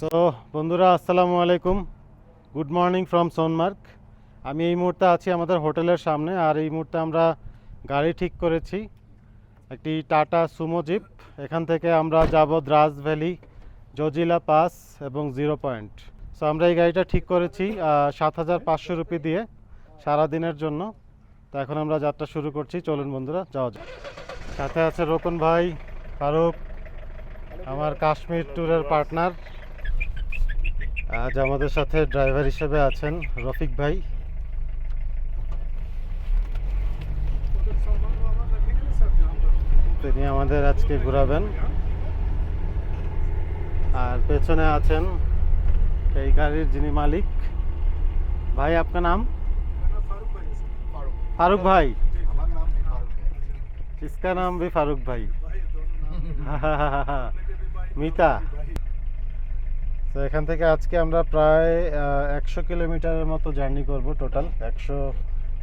So বন্ধুরা, আসসালামু আলাইকুম। গুড মর্নিং ফ্রম সোনমার্ক আমি এই মুহূর্তে আছি আমাদের হোটেলের সামনে, আর এই মুহূর্তে আমরা গাড়ি ঠিক করেছি। একটি টাটা সুমো জিপ। এখান থেকে আমরা যাব দ্রাস ভ্যালি, জজিলা পাস এবং জিরো পয়েন্ট। সো আমরা এই গাড়িটা ঠিক করেছি সাত হাজার পাঁচশো রুপি দিয়ে সারা দিনের জন্য। তো এখন আমরা যাত্রা শুরু করছি। চলুন বন্ধুরা, যাওয়া যাক। সাথে আছে রোকন ভাই, ফারুক, আমার কাশ্মীর ট্যুরের পার্টনার। আজ আমাদের সাথে ড্রাইভার হিসেবে আছেন রফিক ভাই তিনি আমাদের আজকে ঘোরাবেন আর পেছনে আছেন এই গাড়ির যিনি মালিক ভাই আপনার নাম फारूक भाई इसका नाम भी फारूक भाई মিতা তো এখান থেকে আজকে আমরা প্রায় একশো কিলোমিটারের মতো জার্নি করব টোটাল একশো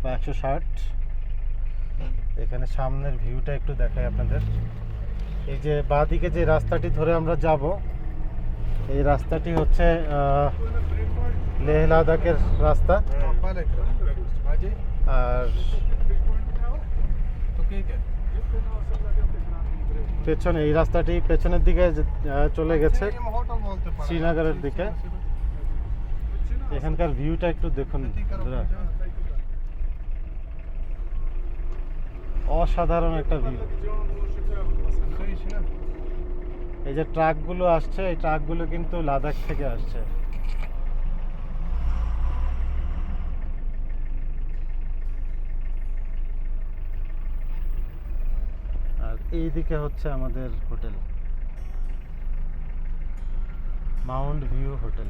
বা একশো ষাট। এখানে সামনের ভিউটা একটু দেখাই আপনাদের। এই যে বাঁদিকে যে রাস্তাটি ধরে আমরা যাব এই রাস্তাটি হচ্ছে লেহ লাদাখের রাস্তা। আর পেছনে এই রাস্তাটি পেছনের দিকে চলে গেছে শ্রীনগরের দিকে। এখানকার ভিউটা একটু দেখুন অসাধারণ একটা ভিউ এই যে ট্রাকগুলো আসছে এই ট্রাকগুলো কিন্তু লাদাখ থেকে আসছে। আর এই দিকে হচ্ছে আমাদের hotel. Mount view hotel.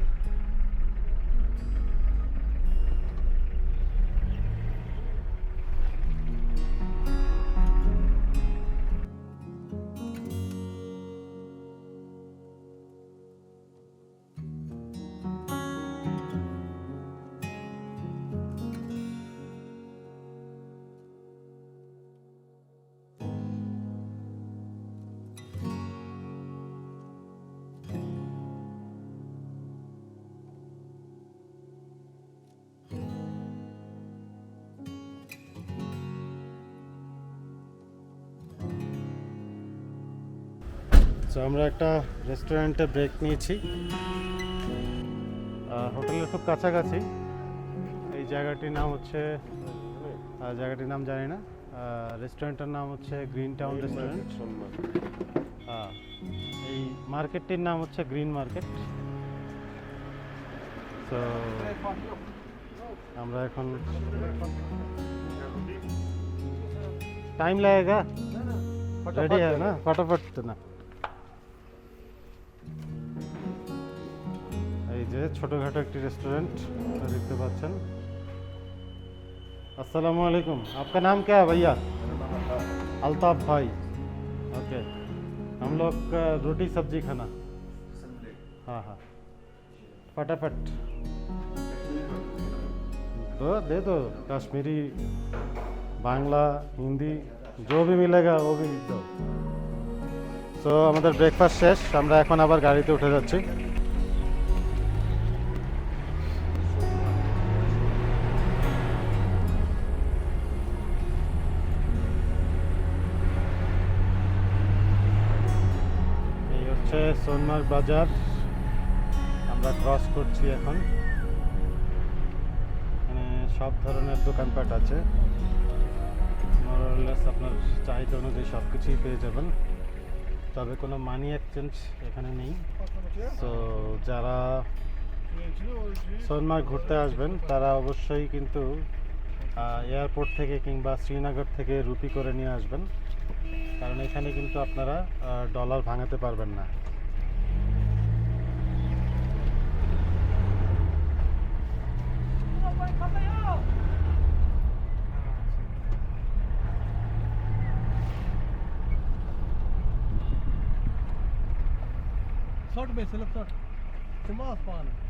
তো আমরা একটা রেস্টুরেন্টে ব্রেক নিয়েছি আহ, হোটেলের খুব কাছাকাছি এই জায়গাটির নাম হচ্ছে আহ, জায়গাটির নাম জানি না রেস্টুরেন্টের নাম হচ্ছে গ্রিন টাউন রেস্টুরেন্ট হ্যাঁ এই মার্কেটটির নাম হচ্ছে গ্রিন মার্কেট তো আমরা এখন टाइम लगेगा रेडी है ना फटाफट না যে ছোটোখাটো একটি রেস্টুরেন্ট দেখতে পাচ্ছেন। আসসালামু আলাইকুম। আপনার নাম কে ভাইয়া? আলতাফ ভাই। ওকে ओके রুটি সবজি খানা হ্যাঁ হ্যাঁ ফটাফট हाँ। फटाफट। दो বাংলা হিন্দি যো ভি মিলেগা ও ভি তো সো আমাদের ব্রেকফাস্ট শেষ। আমরা এখন আবার গাড়িতে উঠে যাচ্ছি। সোনমার্গ বাজার। আমরা ক্রস করছি এখন। এখানে সব ধরনের দোকানপাট আছে। মোরলেস আপনার চাহিদা অনুযায়ী সব কিছুই পেয়ে যাবেন। তবে কোনো মানি এক্সচেঞ্জ এখানে নেই। তো যারা সোনমার্গ ঘুরতে আসবেন, তারা অবশ্যই কিন্তু এয়ারপোর্ট থেকে কিংবা শ্রীনগর থেকে রুপি করে নিয়ে আসবেন। কারণ এখানে কিন্তু আপনারা ডলার ভাঙাতে পারবেন না। शॉट बेस लेफ़्ट शॉट सिमा आसमान